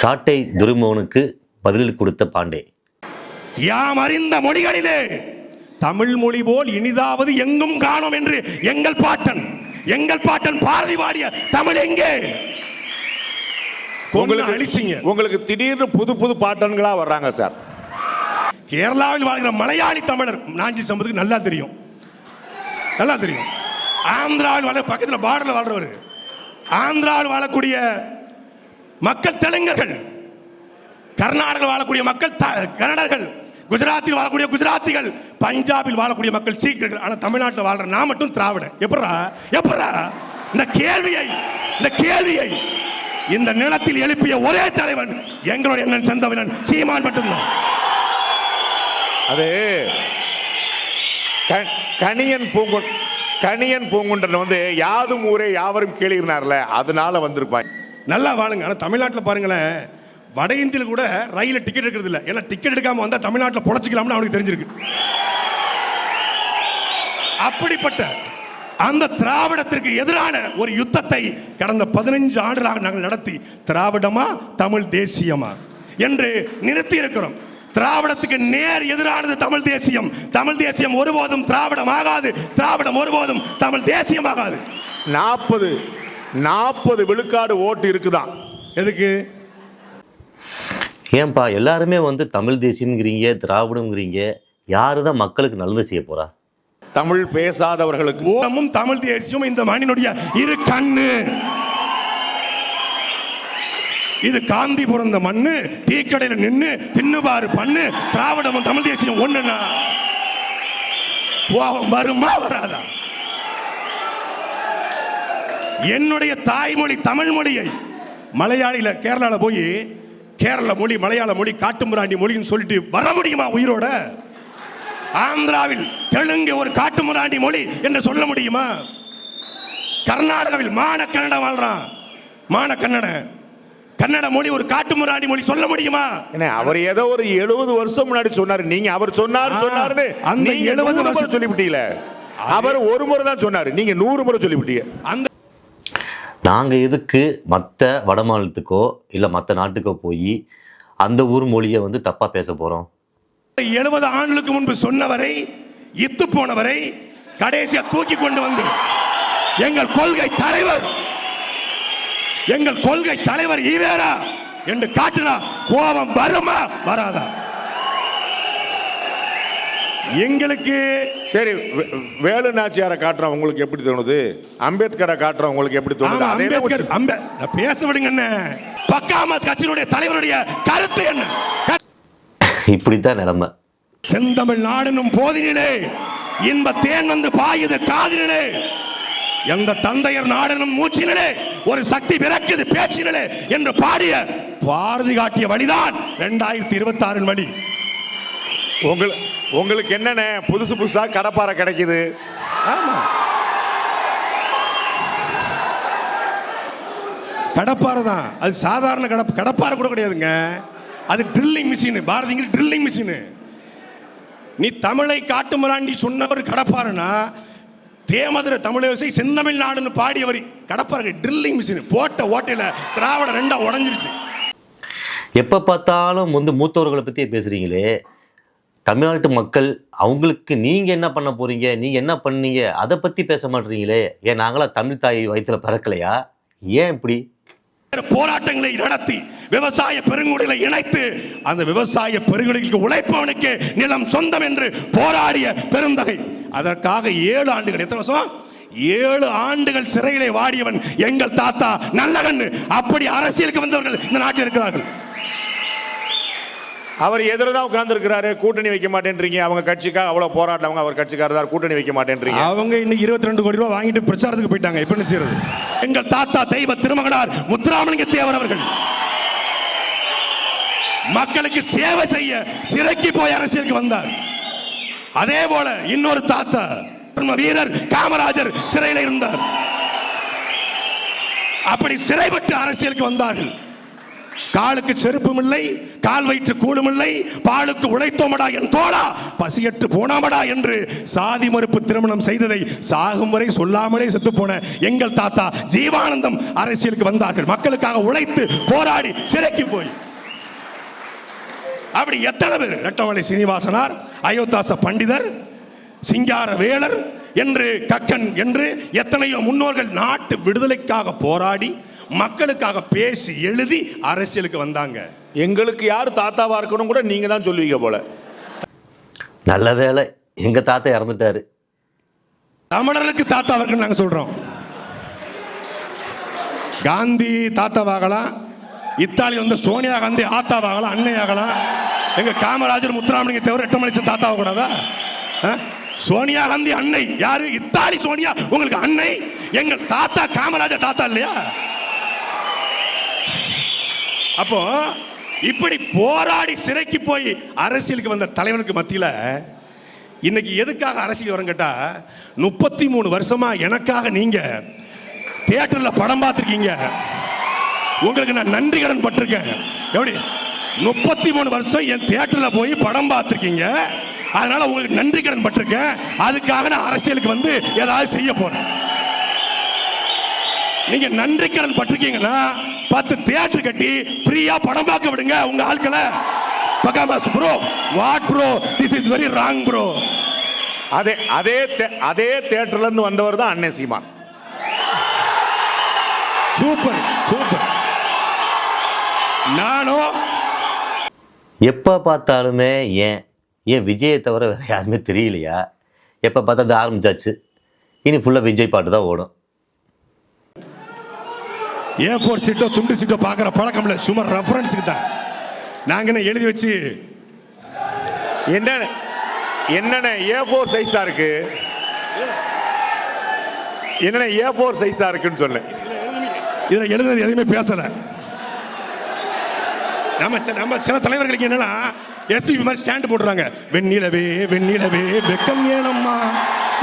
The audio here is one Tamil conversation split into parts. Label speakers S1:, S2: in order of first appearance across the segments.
S1: சாட்டை துரைமுகனுக்கு பதில் கொடுத்த பாண்டே.
S2: யாம் அறிந்த மொழிகளிலே தமிழ் மொழி போல் இனிதாவது எங்கும் காணோம் என்று எங்கள் பாட்டன் எங்கள் பாட்டன் பாரதி பாடிய தமிழ் எங்கே? உங்களுக்கு அழிச்சிங்க.
S3: உங்களுக்கு திடீர்னு புது புது பாட்டன்களா வர்றாங்க சார்.
S2: கேரளாவில் வாழ்கிற மலையாளி தமிழர் நாஞ்சி சம்பத்துக்கு நல்லா தெரியும். நல்லா தெரியும். ஆந்திராவில் வாழ பக்கத்தில் பார்டரில் வாழ்றவர். ஆந்திராவில் வாழக்கூடிய மக்கள் தெலுங்கர்கள். கர்நாடகில் வாழக்கூடிய மக்கள் த- கன்னடர்கள் குஜராத்தில் வாழக்கூடிய குஜராத்திகள் பஞ்சாபில் வாழக்கூடிய மக்கள் சீக்கிரர்கள் ஆனால் தமிழ்நாட்டில் வாழ்ற நான் மட்டும் திராவிட. எப்படா எப்படா இந்த கேள்வியை இந்த கேள்வியை இந்த நிலத்தில் எழுப்பிய ஒரே தலைவன் எங்களுடைய அண்ணன் சந்தவினன் சீமான் மட்டும்தான்.
S3: அது கணியன் பூங்கு கணியன் பூங்குன்றன் வந்து யாதும் ஊரே யாவரும் கேளுகிறார்ல அதனால வந்திருப்பாங்க
S2: நல்லா வாழுங்க. ஆனால் தமிழ்நாட்டில் பாருங்களேன் வட இந்தியில் கூட ரயிலில் டிக்கெட் எடுக்கிறது இல்லை. ஏன்னா டிக்கெட் எடுக்காமல் வந்தால் தமிழ்நாட்டில் பொழைச்சிக்கலாம்னு அவனுக்கு தெரிஞ்சிருக்கு. அப்படிப்பட்ட அந்த திராவிடத்திற்கு எதிரான ஒரு யுத்தத்தை கடந்த பதினஞ்சு ஆண்டுகளாக நாங்கள் நடத்தி திராவிடமா தமிழ் தேசியமா என்று நிறுத்தி இருக்கிறோம். திராவிடத்துக்கு நேர் எதிரானது தமிழ் தேசியம். தமிழ் தேசியம் ஒருபோதும் திராவிடம் ஆகாது திராவிடம் ஒருபோதும் தமிழ் தேசியமாகாது.
S3: நாற்பது நாற்பது விழுக்காடு ஓட்டு இருக்குதான்
S2: எதுக்கு?
S1: ஏன்பா எல்லாருமே வந்து தமிழ் தேசியம்ங்கிறீங்க திராவிடம்ங்கிறீங்க யாரு தான் மக்களுக்கு நல்லது செய்ய போறா?
S3: தமிழ் பேசாதவர்களுக்கு.
S2: ஓடமும் தமிழ் தேசியம் இந்த மண்ணினுடைய இரு கண்ணு. இது காந்திபுரம் இந்த மண்ணு டீ கடையில நின்னு தின்னுபாரு பண்ணு திராவிடமும் தமிழ் தேசியம் ஒண்ணுனா. கோபம் வருமா வராதா? என்னுடைய தாய்மொழி தமிழ் மொழியை மலையாளில கேரளால போய் கேரள மொழி மலையாள மொழி காட்டுமிராண்டி மொழின்னு சொல்லிட்டு வர முடியுமா உயிரோட? ஆந்திராவில் தெலுங்கு ஒரு காட்டுமிராண்டி மொழி என்று சொல்ல முடியுமா? கர்நாடகாவில் மான கன்னடம் வாழ்றான். மான கன்னட. கன்னட மொழி ஒரு காட்டுமிராண்டி மொழி சொல்ல முடியுமா?
S3: என்ன அவர் ஏதோ ஒரு எழுபது வருஷம் முன்னாடி சொன்னாரு. நீங்க அவர் சொன்னாரு
S2: ஆ,
S3: சொன்னாருன்னு
S2: அந்த
S3: நீங்க
S2: 70
S3: 70 வருஷம்
S2: வருஷம்
S3: சொல்லிவிட்டீங்களே. அவர் ஒரு முறை தான் சொன்னாரு. நீங்க நூறு முறை சொல்லிவிட்டீங்க.
S2: அந்த
S1: நாங்கள் எதுக்கு மற்ற வட மாநிலத்துக்கோ இல்லை மற்ற நாட்டுக்கோ போய் அந்த ஊர் மொழியை வந்து தப்பாக பேச போகிறோம்
S2: எழுபது ஆண்டுகளுக்கு முன்பு சொன்னவரை இத்து போனவரை கடைசியா தூக்கி கொண்டு வந்து எங்கள் கொள்கை தலைவர் எங்கள் கொள்கை தலைவர் ஈவேரா என்று காட்டினா கோபம் வருமா? வராதா? எங்களுக்கு
S3: சரி வே- வேலு நாச்சியாரை காட்டுறோம் உங்களுக்கு எப்படி தோணுது? அம்பேத்கரை காட்டுறோம் உங்களுக்கு எப்படி தோணுது?
S2: அம்பேத்கர் அம்பே நான் பேச விடுங்க என்ன? பக்காமஸ் கட்சியினுடைய தலைவருடைய கருத்து என்ன?
S1: இப்படி தான் நிலமை.
S2: செந்தமிழ் நாடெனும் போதினிலே இன்ப தேன் வந்து பாயுது காதினிலே. எந்த தந்தையர் நாடெனும் மூச்சினிலே ஒரு சக்தி பிறக்குது பேச்சினிலே என்று பாடிய பாரதி காட்டிய வழிதான் இரண்டாயிரத்தி இருபத்தி ஆறின் வழி.
S3: உங்களுக்கு உங்களுக்கு என்னென்ன புதுசு புதுசா கடப்பாறை கிடைக்குது?
S2: ஆமா. கடப்பாறை தான். அது சாதாரண கடப் கடப்பாறை கூட கிடையாதுங்க. அது ட்ரில்லிங் மிஷின் பாரதிங்கிற ட்ரில்லிங் மிஷின் நீ தமிழை காட்டு மிராண்டி சொன்னவர் கடப்பாருன்னா தேமதுர தமிழசை செந்தமிழ் நாடுன்னு பாடியவர் கடப்பாறை ட்ரில்லிங் மிஷின் போட்ட ஓட்டையில திராவிட ரெண்டா உடஞ்சிருச்சு.
S1: எப்போ பார்த்தாலும் வந்து மூத்தவர்களை பற்றியே பேசுகிறீங்களே தமிழ்நாட்டு மக்கள் அவங்களுக்கு நீங்கள் என்ன பண்ண போகிறீங்க நீங்கள் என்ன பண்ணீங்க? அதை பற்றி பேச மாட்டீங்களே. ஏன் நாங்களாம் தமிழ் தாய் வயிற்றில் பிறக்கலையா? ஏன் இப்படி?
S2: போராட்டங்களை நடத்தி விவசாய பெருங்குடிகளை இணைத்து அந்த விவசாய பெருங்குடிகளுக்கு உழைப்பவனுக்கு நிலம் சொந்தம் என்று போராடிய பெருந்தகை. அதற்காக ஏழு ஆண்டுகள் எத்தனை வருஷம்? ஏழு ஆண்டுகள் சிறையிலே வாடியவன் எங்கள் தாத்தா நல்லகண்ணு. அப்படி அரசியலுக்கு வந்தவர்கள் இந்த நாட்டில் இருக்கிறார்கள்.
S3: அவர் எதிர தான் உட்கார்ந்துருக்கிறாரு. கூட்டணி வைக்க மாட்டேன்றீங்க. அவங்க கட்சிக்காக அவ்வளோ போராட்டம் அவங்க அவர் கட்சிக்காரர் கூட்டணி வைக்க மாட்டேன்றீங்க.
S2: அவங்க இன்னைக்கு இருபத்தி ரெண்டு கோடி ரூபா வாங்கிட்டு பிரச்சாரத்துக்கு போயிட்டாங்க. எப்படி செய்யறது? எங்கள் தாத்தா தெய்வ திருமகனார் முத்துராமலிங்க தேவர் அவர்கள். மக்களுக்கு சேவை செய்ய சிறைக்கு போய் அரசியலுக்கு வந்தார். அதே போல இன்னொரு தாத்தா வீரர் காமராஜர் சிறையில் இருந்தார். அப்படி சிறைப்பட்டு அரசியலுக்கு வந்தார்கள். காலுக்கு செருப்பும் இல்லை கால் வயிற்று கூடும் இல்லை பாலுக்கு உழைத்தோமடா என் தோழா பசியற்று போனாமடா என்று சாதி மறுப்பு திருமணம் செய்ததை சாகும் வரை சொல்லாமலே செத்து போன எங்கள் தாத்தா ஜீவானந்தம் அரசியலுக்கு வந்தார்கள். மக்களுக்காக உழைத்து போராடி சிறைக்கு போய். அப்படி எத்தனை பேர்? ரெட்டமலை சீனிவாசனார் அயோத்தாச பண்டிதர் சிங்கார வேளர் என்று கக்கன் என்று எத்தனையோ முன்னோர்கள் நாட்டு விடுதலைக்காக போராடி மக்களுக்காக பேசி எழுதி அரசியலுக்கு வந்தாங்க.
S3: எங்களுக்கு யார் தாத்தாவா இருக்கணும் கூட நீங்க தான் சொல்லுவீங்க போல.
S1: நல்ல வேளை எங்கள் தாத்தா இறந்துட்டாரு.
S2: தமிழர்களுக்கு தாத்தாவர்கள் நாங்க சொல்றோம். காந்தி தாத்தாவாகலாம் இத்தாலி வந்த சோனியா காந்தி ஆத்தாவாகலாம் அன்னையாகலாம் எங்க காமராஜர் முத்துராமலிங்க தவிர எட்டமலிசன் தாத்தாவ கூடாதா? ஆ? சோனியா காந்தி அன்னை. யாரு? இத்தாலி சோனியா. உங்களுக்கு அன்னை. எங்கள் தாத்தா காமராஜர் தாத்தா இல்லையா? அப்போ இப்படி போராடி சிறைக்கு போய் அரசியலுக்கு வந்த தலைவருக்கு மத்தியில் இன்னைக்கு எதுக்காக அரசியல் வரும் கேட்டா முப்பத்தி மூணு வருஷமா எனக்காக நீங்க தியேட்டர்ல படம் பார்த்துருக்கீங்க. உங்களுக்கு நான் நன்றி கடன் பட்டிருக்கேன். எப்படி? முப்பத்தி மூணு வருஷம் என் தியேட்டர்ல போய் படம் பார்த்துருக்கீங்க. அதனால உங்களுக்கு நன்றி கடன் பட்டிருக்கேன். அதுக்காக நான் அரசியலுக்கு வந்து ஏதாவது செய்ய போறேன். நீங்க நன்றி கடன் பட்டிருக்கீங்கன்னா பத்து தியேட்டர் கட்டி ஃப்ரீயா படம் பார்க்க விடுங்க உங்க ஆட்களை. Bahamas bro what bro this is very wrong bro
S3: அதே அதே தே- அதே தேட்டர்ல இருந்து வந்தவர் தான் அண்ணன் சீமான்.
S2: சூப்பர் சூப்பர் நானும்
S1: எப்போ பார்த்தாலுமே ஏன் ஏன் விஜயை தவிர வேறு யாருமே தெரியலையா? எப்போ பார்த்தா அது ஆரம்பிச்சாச்சு. இனி ஃபுல்லாக விஜய் பாட்டு தான் ஓடும்.
S2: ஏ ஃபோர் சீட்டோ துண்டு சீட்டோ பார்க்குற பழக்கம் இல்லை. சும்மா ரெஃபரன்ஸுக்கு தான். நாங்கள் என்ன எழுதி வச்சு?
S3: என்ன என்னென்ன ஏ ஃபோர் சைஸா இருக்கு? என்னென்ன ஏ ஃபோர் சைஸா இருக்குன்னு சொல்லு.
S2: இதில் எழுதுனது எதையுமே பேசலை. நம்ம சில- நம்ம சில தலைவர்களுக்கு என்னன்னா எஸ்பிபி மாதிரி ஸ்டாண்ட் போடுறாங்க வெண்ணிலவே வெண்ணிலவே வெக்கம் ஏனம்மா.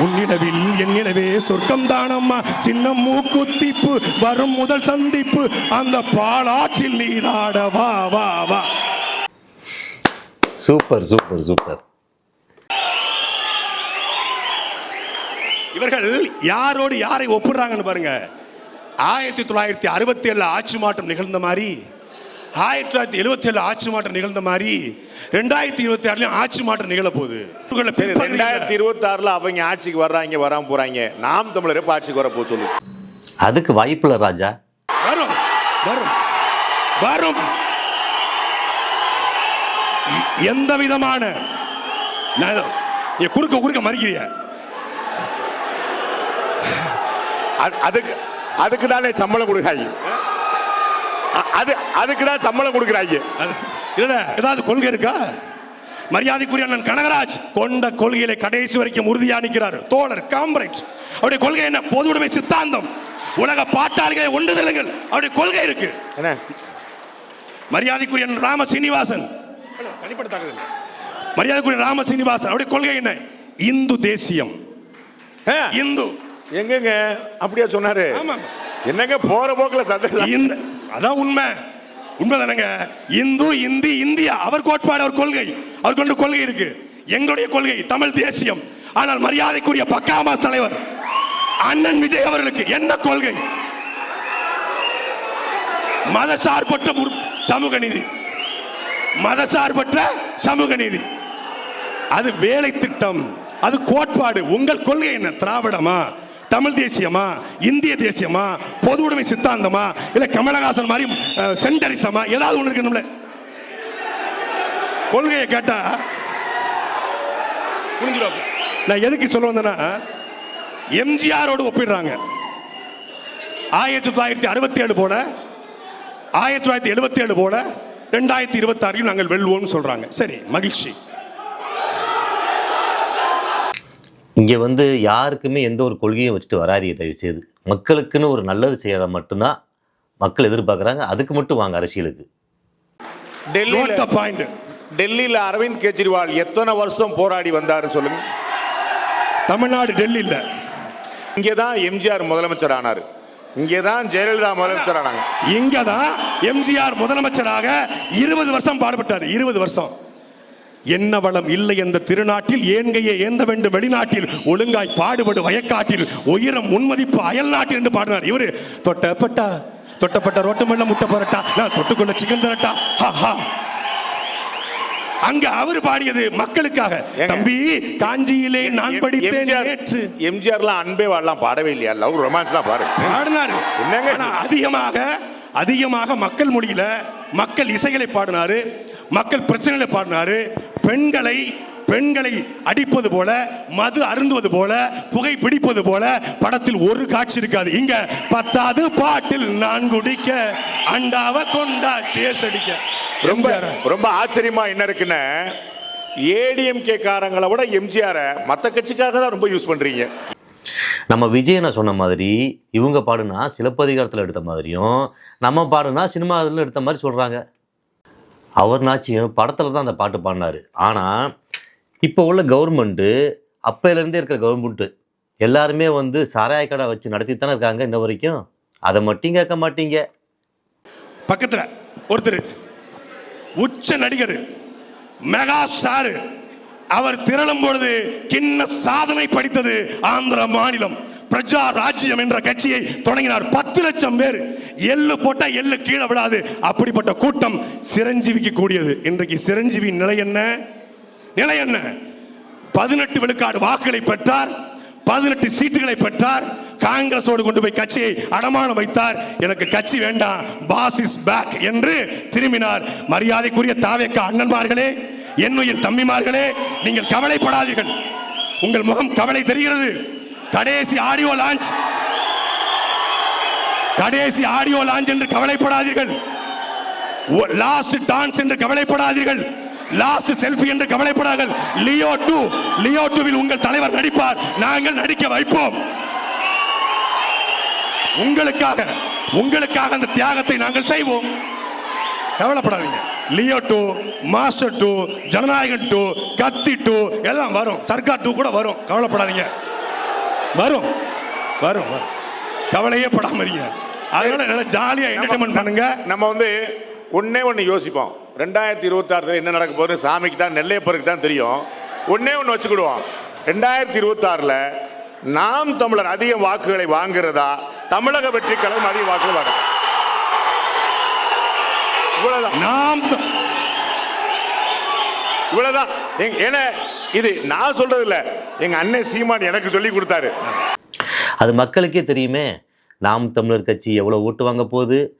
S2: உன்னிடவில் என்னிடவே சொர்க்கம் தானம்மா. சின்ன மூக்குத்திப்பு வரும் முதல் சந்திப்பு. அந்த பாலாற்றில் நீராட வா வா வா.
S1: Super super super.
S2: இவர்கள் யாரோடு யாரை ஒப்பிடுறாங்கன்னு பாருங்க. ஆயிரத்தி தொள்ளாயிரத்தி அறுபத்தி ஏழுல ஆட்சி மாற்றம் நிகழ்ந்த மாதிரி ஆயிரத்தி தொள்ளாயிரத்தி எழுபத்தி ஏழு ஆட்சி மாற்றம் நிகழ்ந்த மாதிரி ரெண்டாயிரத்தி இருபத்தி ஆறுலயும் ஆட்சி மாற்றம் நிகழ போகுது
S3: ரெண்டாயிரத்தி இருபத்தி ஆறுல அவங்க ஆட்சிக்கு வர்றாங்க வராம போறாங்க. நாம் தமிழர் எப்ப ஆட்சிக்கு வர போக சொல்லு.
S1: அதுக்கு வாய்ப்பில்லை ராஜா.
S2: வரும் வரும் வரும். எந்த விதமான குறுக்க குறுக்க மறிக்கிறிய?
S3: அது- அதுக்கு அதுக்கு தானே சம்பளம் கொடுக்குறாங்க அ- அது அதுக்கு தான் சம்பளம் கொடுக்குறாங்க.
S2: அது- இல்ல ஏதாவது கொள்கை இருக்கா? மரியாதைக்குரிய அண்ணன் கனகராஜ் கொண்ட கொள்கையில கடைசி வரைக்கும் உறுதியா நிற்கிறார். தோழர் காம்ரேட் அவருடைய கொள்கை என்ன? பொது உடைமை சித்தாந்தம். உலக பாட்டாளிகளை ஒன்றுதலுங்கள் அவருடைய கொள்கை இருக்கு.
S3: என்ன
S2: மரியாதைக்குரிய ராம சீனிவாசன். தனிப்பட்ட மரியாதைக்குரிய ராம சீனிவாசன் அவருடைய கொள்கை என்ன? இந்து தேசியம்.
S3: ஆ,
S2: இந்து.
S3: எங்கங்க? அப்படியா சொன்னாரு. என்னங்க போற போக்குல சந்தேகம்
S2: இந்த அதான் உண்மை. உண்மை தானங்க இந்து இந்தி இந்தியா அவர் கோட்பாடு அவர் கொள்கை. அவர் கொண்டு கொள்கை இருக்கு. எங்களுடைய கொள்கை தமிழ் தேசியம். ஆனால் மரியாதைக்குரிய பக்காமாஸ் தலைவர் அண்ணன் விஜய் அவர்களுக்கு என்ன கொள்கை? மதசார்பற்ற சார்பற்ற சமூக நீதி. மதசார்பற்ற சமூக நீதி. அது வேலை திட்டம் அது கோட்பாடு. உங்கள் கொள்கை என்ன? திராவிடமா? தமிழ் தேசியமா? இந்திய தேசியமா? பொது உடைமை சித்தாந்தமா? இல்ல கமலஹாசன் மாதிரி சென்டரிசமா? ஏதாவது ஒண்ணு இருக்கணும்ல? கொள்கையை கேட்டா? புரிஞ்சிடும் நான் எதுக்கு சொல்ல வந்தேன்னா எம்ஜிஆரோடு ஒப்பிடுறாங்க. ஆயிரத்தி தொள்ளாயிரத்தி அறுபத்தி ஏழு போல ஆயிரத்தி தொள்ளாயிரத்தி எழுபத்தி ஏழு போல ரெண்டாயிரத்தி இருபத்தாறில் நாங்கள் வெல்வோம்னு சொல்றாங்க. சரி மகிழ்ச்சி.
S1: இங்கே வந்து யாருக்குமே எந்த ஒரு கொள்கையும் வச்சுட்டு வராதீங்க தயவு செய்து மக்களுக்குன்னு ஒரு நல்லது செய்யறத மட்டும்தான் மக்கள் எதிர்பார்க்குறாங்க. அதுக்கு மட்டும் வாங்க அரசியலுக்கு.
S2: நோட்
S3: டெல்லியில
S2: த பாயிண்ட்
S3: டெல்லியில அரவிந்த் கெஜ்ரிவால் எத்தனை வருஷம் போராடி வந்தாருன்னு சொல்லுங்க.
S2: தமிழ்நாடு டெல்லி இல்ல
S3: இங்கே தான் எம்ஜிஆர் முதலமைச்சர் ஆனார். இங்கே தான் ஜெயலலிதா முதலமைச்சர் ஆனாங்க.
S2: இங்கதான் எம்ஜிஆர் முதலமைச்சராக இருபது வருஷம் பாடுபட்டார். இருபது வருஷம். என்ன வளம் இல்லை என்ற திருநாட்டில் ஏன்கையே ஏந்த வேண்டும் வெளிநாட்டில் ஒழுங்காய் பாடுபடு வயக்காட்டில் உயரம் முன்மதிப்பு அயல் நாட்டில் என்று பாடினார். இவரு தொட்டப்பட்டா தொட்டப்பட்ட ரோட்டு மண்ண முட்டை பரட்டா நான் தொட்டுக்கொண்ட சிக்கன் தரட்டா? ஹா அங்க அவர் பாடியது மக்களுக்காக? தம்பி காஞ்சியிலே நான் படித்தேன் நேற்று.
S3: எம்ஜிஆர்லாம் அன்பே வாழலாம் பாடவே இல்லையா? லவ் ரொமான்ஸ்லாம் பாடு.
S2: பாடினாரு.
S3: என்னங்க?
S2: அதிகமாக அதிகமாக மக்கள் மொழியில மக்கள் இசைகளை பாடினாரு மக்கள் பிரச்சனைகளை பாடினாரு பெண்களை பெண்களை அடிப்பது போல மது அருந்துவது போல புகை பிடிப்பது போல படத்தில் ஒரு காட்சி இருக்காது. இங்க பத்தாவது பாட்டில் நான் குடிக்க அண்டாவ கொண்டா சேசடிக்க
S3: ரொம்ப
S2: எம்ஜிஆர்?
S3: ரொம்ப ஆச்சரியமா என்ன இருக்குன்னு ஏடிஎம்கே காரங்களை விட எம்ஜிஆரை மற்ற கட்சிக்காரங்க தான் ரொம்ப யூஸ் பண்றீங்க.
S1: நம்ம விஜயனை சொன்ன மாதிரி இவங்க பாடுனா சிலப்பதிகாரத்தில் எடுத்த மாதிரியும் நம்ம பாடுனா சினிமாவில் எடுத்த மாதிரி சொல்கிறாங்க அவர் நாச்சியும் படத்தில் தான் அந்த பாட்டு பாடினாரு. ஆனால் இப்போ உள்ள கவர்மெண்ட்டு அப்போலேருந்தே இருக்கிற கவர்மெண்ட்டு எல்லாருமே வந்து சாராய கடை வச்சு நடத்தி தானே இருக்காங்க இன்ன வரைக்கும். அதை மட்டும் கேட்க மாட்டீங்க.
S2: பக்கத்தில் ஒருத்தர் உச்ச நடிகர் மெகா ஸ்டாரு. அவர் திரளும் பொழுது கிண்ண சாதனை படித்தது ஆந்திர மாநிலம் பிரஜா ராஜ்யம் என்ற கட்சியை தொடங்கினார். பத்து லட்சம் பேர். எள்ளு போட்டா எள்ளு கீழே விழாது. அப்படிப்பட்ட கூட்டம் சிரஞ்சீவிக்கு கூடியது இன்றைக்கு சிரஞ்சீவி நிலை என்ன? நிலை என்ன? பதினெட்டு விழுக்காடு வாக்குகளை பெற்றார். பதினெட்டு சீட்டுகளை பெற்றார். காங்கிரஸோடு கொண்டு போய் கட்சியை அடமானம் வைத்தார். எனக்கு கட்சி வேண்டாம். பாஸ் இஸ் பேக் என்று திரும்பினார். மரியாதைக்குரிய தாவேக்க அண்ணன்மார்களே என்னுயிர் தம்பிமார்களே நீங்கள் கவலைப்படாதீர்கள். உங்கள் முகம் கவலை தெரிகிறது. கடைசி ஆடியோ லான்ச். கடைசி ஆடியோ லான்ச் என்று கவலைப்படாதீர்கள். லாஸ்ட் டான்ஸ் என்று கவலைப்படாதீர்கள். லாஸ்ட் செல்ஃபி என்று கவலைப்படாதீர்கள். லியோ டூ லியோ டூவில் உங்கள் தலைவர் நடிப்பார். நாங்கள் நடிக்க வைப்போம். உங்களுக்காக உங்களுக்காக அந்த தியாகத்தை நாங்கள் செய்வோம். கவலைப்படாதீங்க. Leo to Master to Jananayagan to Kaththi to எல்லாம் வரும். சர்க்கார் டூ கூட வரும். கவலைப்படாதீங்க. வரும். வரும் வரும். கவலையே படாம இருங்க. அதனால நல்லா ஜாலியா என்டர்டைன்மெண்ட் பண்ணுங்க.
S3: நம்ம வந்து ஒண்ணே ஒன்று யோசிப்போம். ரெண்டாயிரத்தி இருபத்தாறுல என்ன நடக்க போகுது? சாமிக்கு தான் நெல்லையப்பருக்கு தான் தெரியும். ஒண்ணே ஒன்று வச்சுக்கிடுவோம். ரெண்டாயிரத்தி இருபத்தாறில் நாம் தமிழர் அதிக வாக்குகளை வாங்குறதா? தமிழக வெற்றி கழகம் அதிக வாக்குகள் வாங்க இவ்வளவுதான்.
S2: நாம்
S3: இவ்வளவுதான். எங்க- ஏன்னா இது நான் சொல்றது இல்ல எங்க அண்ணன் சீமான் எனக்கு சொல்லி கொடுத்தாரு.
S1: அது மக்களுக்கே தெரியுமே. நாம் தமிழர் கட்சி எவ்வளோ ஓட்டு வாங்க போகுது?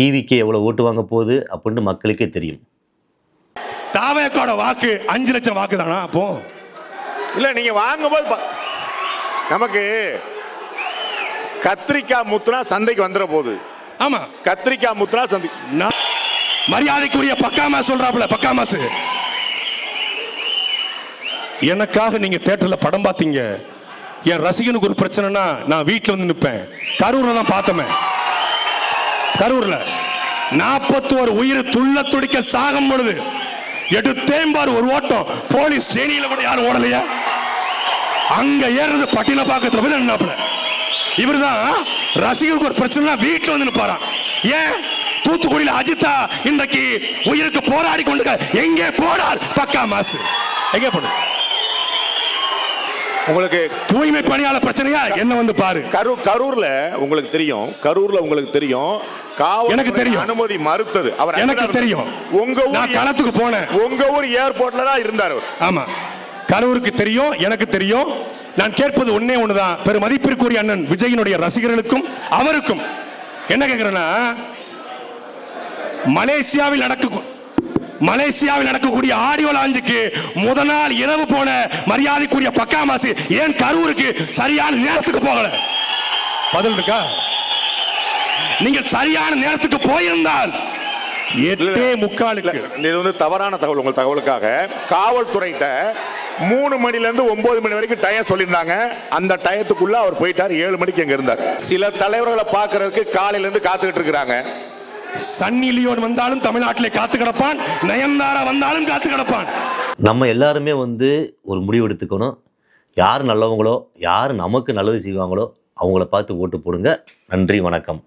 S1: டிவிக்கு எவ்வளோ ஓட்டு வாங்க போகுது? அப்படின்னு மக்களுக்கே தெரியும்.
S2: தாவேக்கோட வாக்கு அஞ்சு லட்சம் வாக்கு தானா அப்போ?
S3: இல்ல நீங்க வாங்கும்போது நமக்கு கத்திரிக்காய் முத்துனா சந்தைக்கு வந்துட போகுது.
S2: ஆமா.
S3: கத்திரிக்காய் முத்துனா சந்தை
S2: நான் மரியாதைக்குரிய பக்காமா சொல்றாப்புல பக்காமாசு. எனக்காக நீங்க தேட்டர்ல படம் பார்த்தீங்க. என் ரசிகனுக்கு ஒரு பிரச்சனைனா நான் வீட்டில் வந்து நிற்பேன் கரூரில் தான் பார்த்தமே. கரூரில் நாற்பத்தோரு உயிர் துள்ள துடிக்க சாகும் பொழுது எடுத்தேன் பாரு ஒரு ஓட்டம். போலீஸ் ஸ்டேனியில கூட யாரும் ஓடலையா? அங்க ஏறுறது பட்டின பாக்கத்துல போய் நின்னாப்புல. இவர்தான் ரசிகருக்கு ஒரு பிரச்சனை வீட்டில் வந்து நிற்பாராம் ஏன்? தூத்துக்குடியில அஜித்தா இன்றைக்கு உயிருக்கு போராடி கொண்டு எங்கே போனார்? பக்கா மாசு. எங்கே போனார்?
S3: உங்களுக்கு
S2: தூய்மை பணியாளர் பிரச்சனையா? என்ன வந்து பாரு.
S3: கரூர் கரூர்ல உங்களுக்கு தெரியும். கரூர்ல உங்களுக்கு தெரியும். காவல்
S2: எனக்கு தெரியும்.
S3: அனுமதி மறுத்தது. அவர்
S2: எனக்கு தெரியும்.
S3: உங்க ஊர்
S2: நான் களத்துக்கு போனேன்.
S3: உங்க ஊர் ஏர்போர்ட்ல தான் இருந்தார் அவர்.
S2: ஆமா. கரூருக்கு தெரியும் எனக்கு தெரியும். நான் கேட்பது ஒண்ணே ஒண்ணுதான். பெரும் மதிப்பிற்குரிய அண்ணன் விஜயினுடைய ரசிகர்களுக்கும் அவருக்கும். என்ன கேட்கிறேன்னா மலேசியாவில் நடக்க மலேசியாவில் நடக்கக்கூடிய ஆடியோ லாஞ்சுக்கு முத நாள் இரவு போன மரியாதைக்குரிய பக்காமாசு ஏன் கரூருக்கு சரியான நேரத்துக்கு போகல? பதில் இருக்கா? நீங்கள் சரியான நேரத்துக்கு போயிருந்தால் எட்டே முக்காலுக்கு.
S3: இது வந்து தவறான தகவல் உங்கள் தகவலுக்காக. காவல்துறைகிட்ட மூணு மணில இருந்து ஒன்பது மணி வரைக்கும் டயம் சொல்லியிருந்தாங்க. அந்த டயத்துக்குள்ள அவர் போயிட்டார் ஏழு மணிக்கு அங்க இருந்தார். சில தலைவர்களை பார்க்கறதுக்கு காலையில இருந்து காத்துக்கிட்டு இருக்கிறாங்க.
S2: சன்னி லியோன் வந்தாலும் தமிழ்நாட்டிலே காத்து கிடப்பான் நயன்தாரா வந்தாலும் காத்து கிடப்பான்.
S1: நம்ம எல்லாருமே வந்து ஒரு முடிவு எடுத்துக்கணும். யார் நல்லவங்களோ யார் நமக்கு நல்லது செய்வாங்களோ அவங்கள பார்த்து ஓட்டு போடுங்க. நன்றி வணக்கம்.